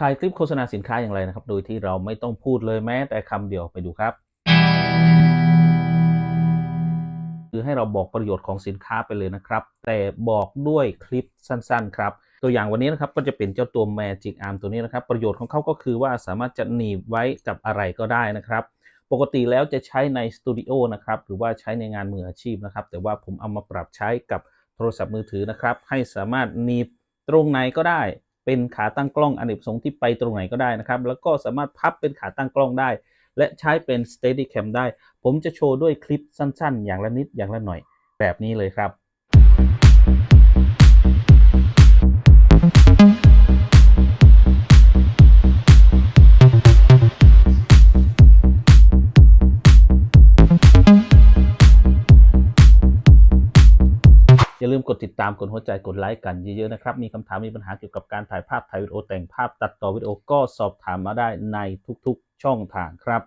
ถ่ายคลิปโฆษณาสินค้าอย่างไรนะครับ โดยที่เราไม่ต้องพูดเลยแม้แต่คำเดียวไปดูครับ คือให้เราบอกประโยชน์ของสินค้าไปเลยนะครับ แต่บอกด้วยคลิปสั้นๆ ครับ ตัวอย่างวันนี้นะครับก็จะเป็นเจ้าตัว Magic Arm ตัวนี้นะครับ ประโยชน์ของเขาก็คือว่าสามารถจะหนีบไว้กับอะไรก็ได้นะครับ ปกติแล้วจะใช้ในสตูดิโอนะครับหรือว่าใช้ในงานมืออาชีพนะครับ แต่ว่าผมเอามาปรับใช้กับโทรศัพท์มือถือนะครับ ให้สามารถหนีบตรงไหนก็ได้ เป็นขาตั้งกล้องอเนกประสงค์ที่ไปตรงไหนก็ได้นะครับ แล้วก็สามารถพับเป็นขาตั้งกล้องได้ และใช้เป็น steady cam ได้ ผมจะโชว์ด้วยคลิปสั้นๆ อย่างละนิดอย่างละหน่อยแบบนี้เลยครับ อย่าลืมกดติดตามกดหัวใจกดไลค์กันเยอะๆนะครับ มีคำถามมีปัญหาเกี่ยวกับการถ่ายภาพถ่ายวิดีโอแต่งภาพตัดต่อวิดีโอก็สอบถามมาได้ในทุกๆช่องทางครับ